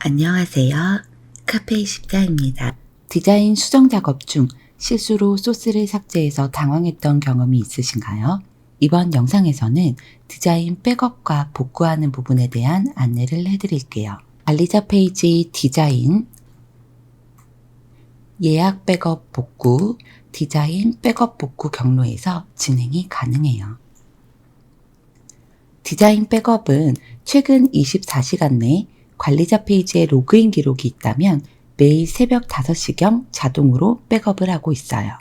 안녕하세요. 카페24입니다. 디자인 수정 작업 중 실수로 소스를 삭제해서 당황했던 경험이 있으신가요? 이번 영상에서는 디자인 백업과 복구하는 부분에 대한 안내를 해드릴게요. 관리자 페이지 디자인, 예약 백업 복구, 디자인 백업 복구 경로에서 진행이 가능해요. 디자인 백업은 최근 24시간 내 관리자 페이지에 로그인 기록이 있다면 매일 새벽 5시경 자동으로 백업을 하고 있어요.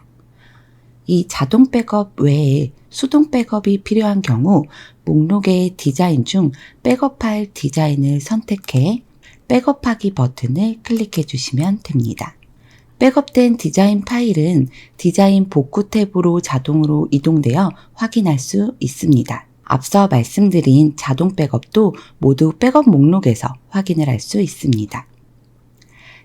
이 자동 백업 외에 수동 백업이 필요한 경우 목록의 디자인 중 백업 파일 디자인을 선택해 백업하기 버튼을 클릭해 주시면 됩니다. 백업된 디자인 파일은 디자인 복구 탭으로 자동으로 이동되어 확인할 수 있습니다. 앞서 말씀드린 자동 백업도 모두 백업 목록에서 확인을 할 수 있습니다.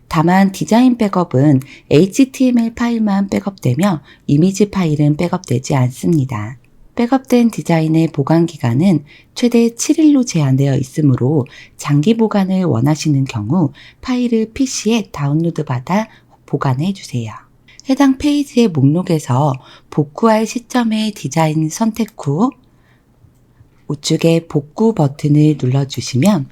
다만 디자인 백업은 HTML 파일만 백업되며 이미지 파일은 백업되지 않습니다. 백업된 디자인의 보관 기간은 최대 7일로 제한되어 있으므로 장기 보관을 원하시는 경우 파일을 PC에 다운로드 받아 보관해 주세요. 해당 페이지의 목록에서 복구할 시점의 디자인 선택 후 우측의 복구 버튼을 눌러주시면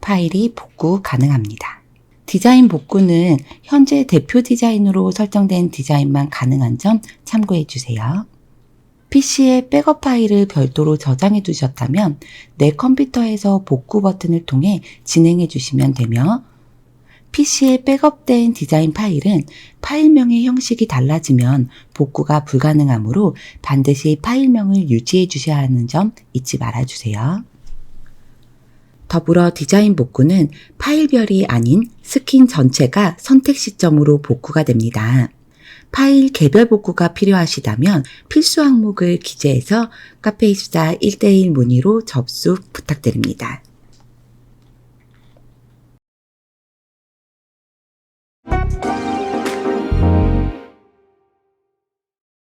파일이 복구 가능합니다. 디자인 복구는 현재 대표 디자인으로 설정된 디자인만 가능한 점 참고해 주세요. PC에 백업 파일을 별도로 저장해 두셨다면 내 컴퓨터에서 복구 버튼을 통해 진행해 주시면 되며 PC에 백업된 디자인 파일은 파일명의 형식이 달라지면 복구가 불가능하므로 반드시 파일명을 유지해 주셔야 하는 점 잊지 말아 주세요. 더불어 디자인 복구는 파일별이 아닌 스킨 전체가 선택 시점으로 복구가 됩니다. 파일 개별 복구가 필요하시다면 필수 항목을 기재해서 카페24 1대1 문의로 접수 부탁드립니다.